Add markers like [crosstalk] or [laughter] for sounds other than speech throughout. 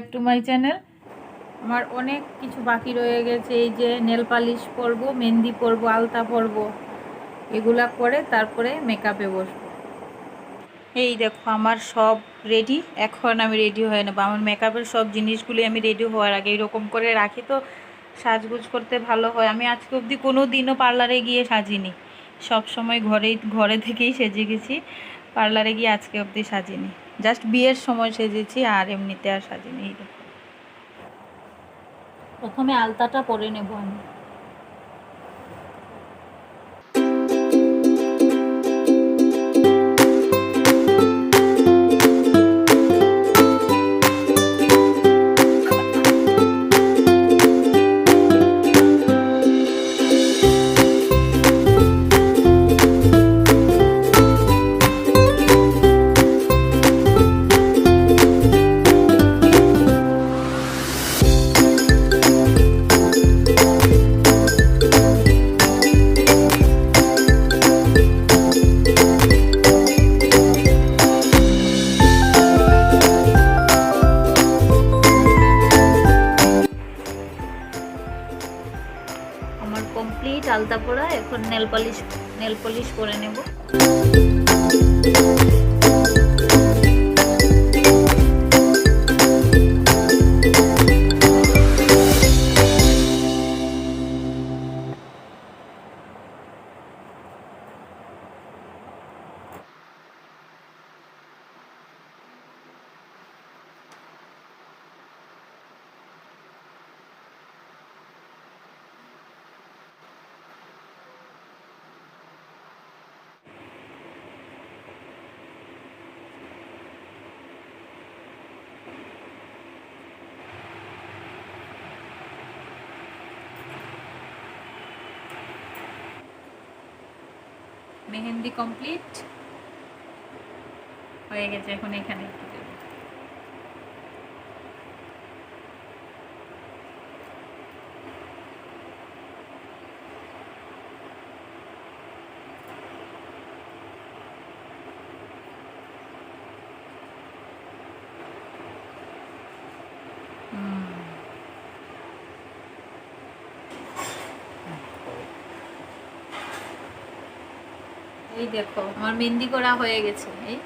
Back to my channel আমার অনেক কিছু বাকি রয়ে গেছে, এই যে নেল পালিশ পরবো, মেহেন্দি পরবো, আলতা পরবো, এগুলা করে তারপরে মেকআপে বসবো। এই দেখো, আমার সব রেডি এখন আমি রেডি হয়ে নেব। আমার মেকআপের সব জিনিসগুলি আমি রেডি হওয়ার আগে এরকম করে রাখি তো, সাজগুজ করতে ভালো হয়। আমি আজকে অবধি কোনো দিনও পার্লারে গিয়ে সাজিনি। সব সময় ঘরেই, ঘরে থেকেই সেজে গেছি। পার্লারে গিয়ে আজকে অবধি সাজিনি। জাস্ট বিয়ের সময় সেজেছি আর এমনিতে আর সাজিনি। প্রথমে আলতাটা পরে নেব আমি। এখন নেল পলিশ নেল পলিশ করে নেব। মেহেন্দি কমপ্লিট? হয়ে গেছে এখন এখানে। এই দেখো, আমার মেহেন্দি করা হয়ে গেছে, এই।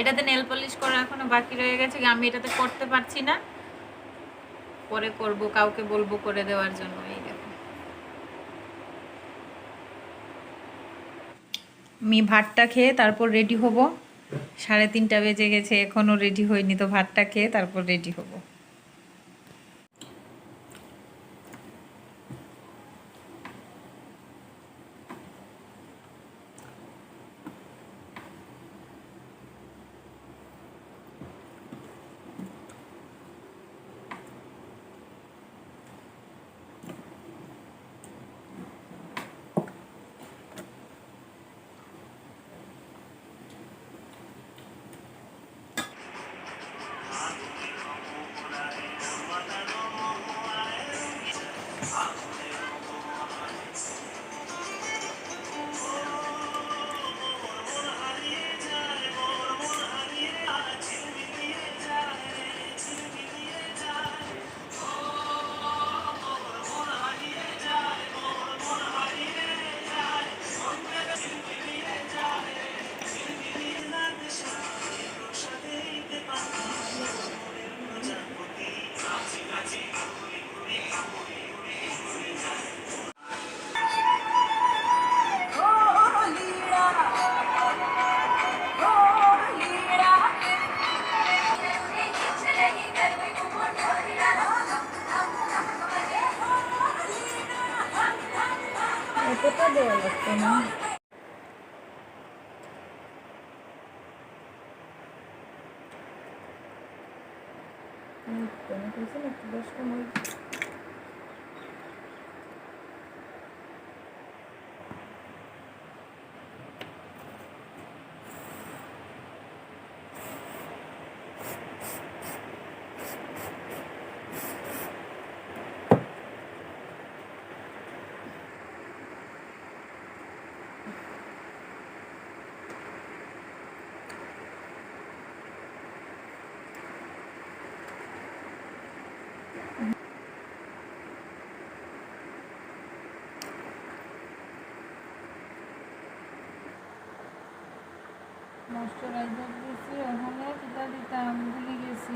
এটাতে নেল পলিশ করা এখনও বাকি রয়ে গেছে আমি এটাতে করতে পারছি না। পরে করব, কাউকে বলব করে দেওয়ার জন্য, এই দেখো। আমি ভাতটা খেয়ে তারপর রেডি হব। সাড়ে তিনটা বেজে গেছে এখনও রেডি হয়নি তো ভাতটা খেয়ে তারপর রেডি হব। দশটা ময়শ্চারাইজার দিয়েছি, ওখানে কোথা দিতাম ভুলে গেছি।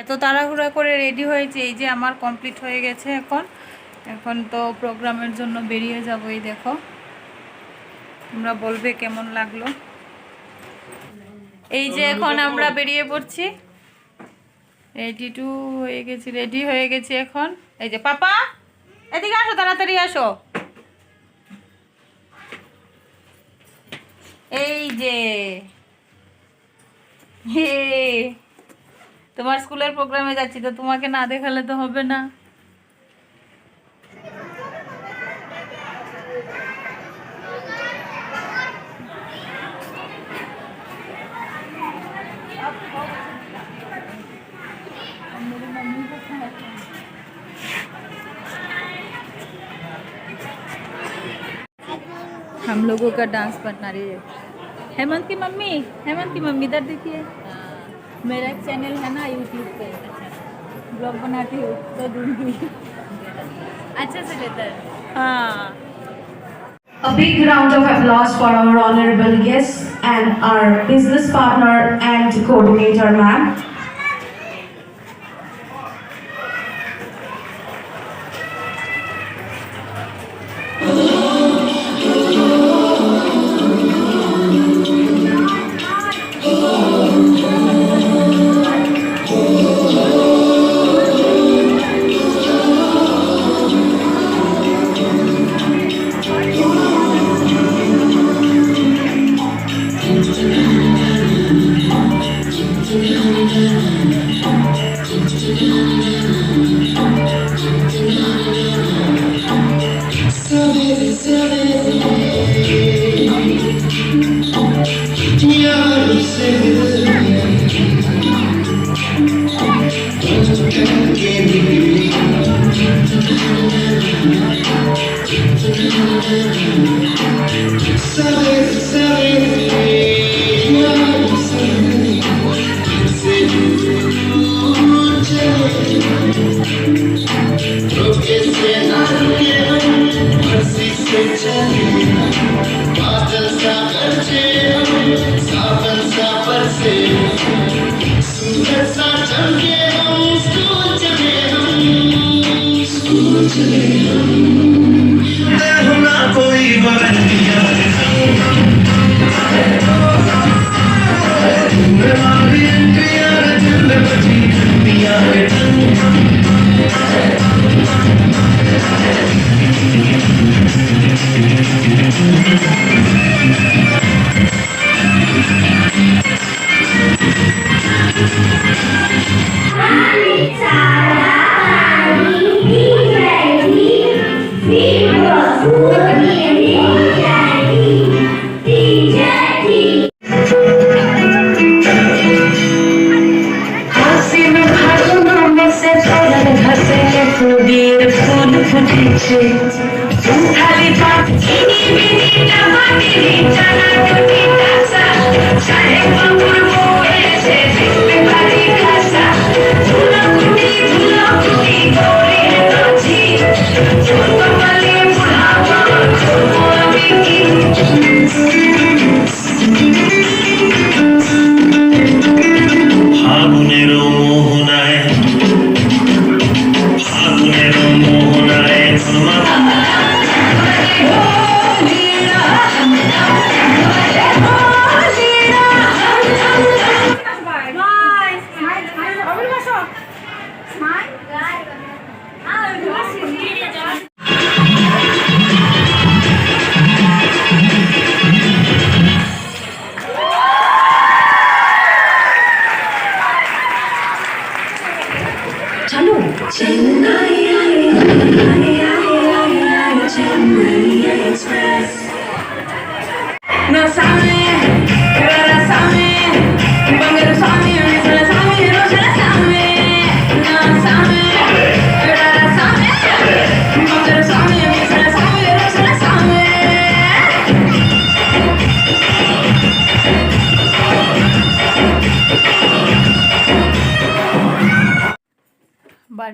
এত তাড়াহুড়া করে রেডি হয়েছে, এই যে আমার কমপ্লিট হয়ে গেছে এখন। এখন তো প্রোগ্রামের জন্য বেরিয়ে যাব এই দেখো। তোমরা বলবে কেমন লাগল। এই যে এখন আমরা বেরিয়ে পড়ছি। রেডি টু হয়ে গেছি রেডি হয়ে গেছি এখন। এই যে, পাপা, এদিকে আসো, তাড়াতাড়ি আসো। এই যে, হে, তোমার স্কুলের প্রোগ্রামে যাচ্ছি, তো তোমাকে না দেখালে তো হবে না। हम लोगों का डांस बना रही है हेमंत की मम्मी हेमंत की मम्मी इधर देखिए मेरा एक चैनल है ना यूट्यूब पे ब्लॉग बनाती हूँ तो दूँगी अच्छा से लेता है हाँ A big round of applause for our honorable guests and our business partner and coordinator, ma'am.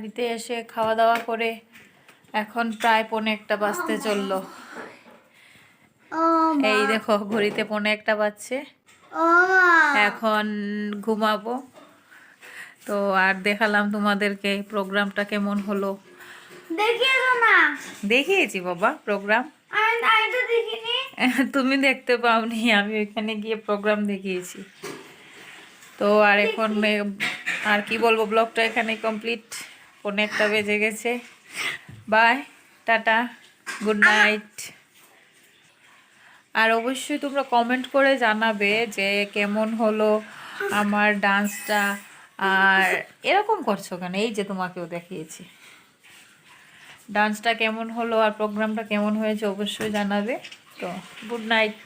বাড়িতে এসে খাওয়া দাওয়া করে এখন প্রায় পৌনে একটা বাজতে চলল। এই দেখো ঘড়িতে পৌনে একটা বাজছে। এখন ঘুমাবো। তো আর দেখালাম তোমাদেরকে প্রোগ্রামটা কেমন হলো। দেখিয়েছি বাবা প্রোগ্রাম। [laughs] তুমি দেখতে পাওনি আমি ওইখানে গিয়ে প্রোগ্রাম দেখিয়েছি। তো আর এখন আর কি বলব ব্লগটা এখানে কমপ্লিট। একটা বেজে গেছে। বাই টাটা গুড নাইট আর অবশ্যই তোমরা কমেন্ট করে জানাবে যে কেমন হলো আমার ডান্সটা আর এরকম করছ কেন? এই যে তোমাকেও দেখিয়েছি। ডান্সটা কেমন হলো আর প্রোগ্রামটা কেমন হয়েছে অবশ্যই জানাবে। তো গুড নাইট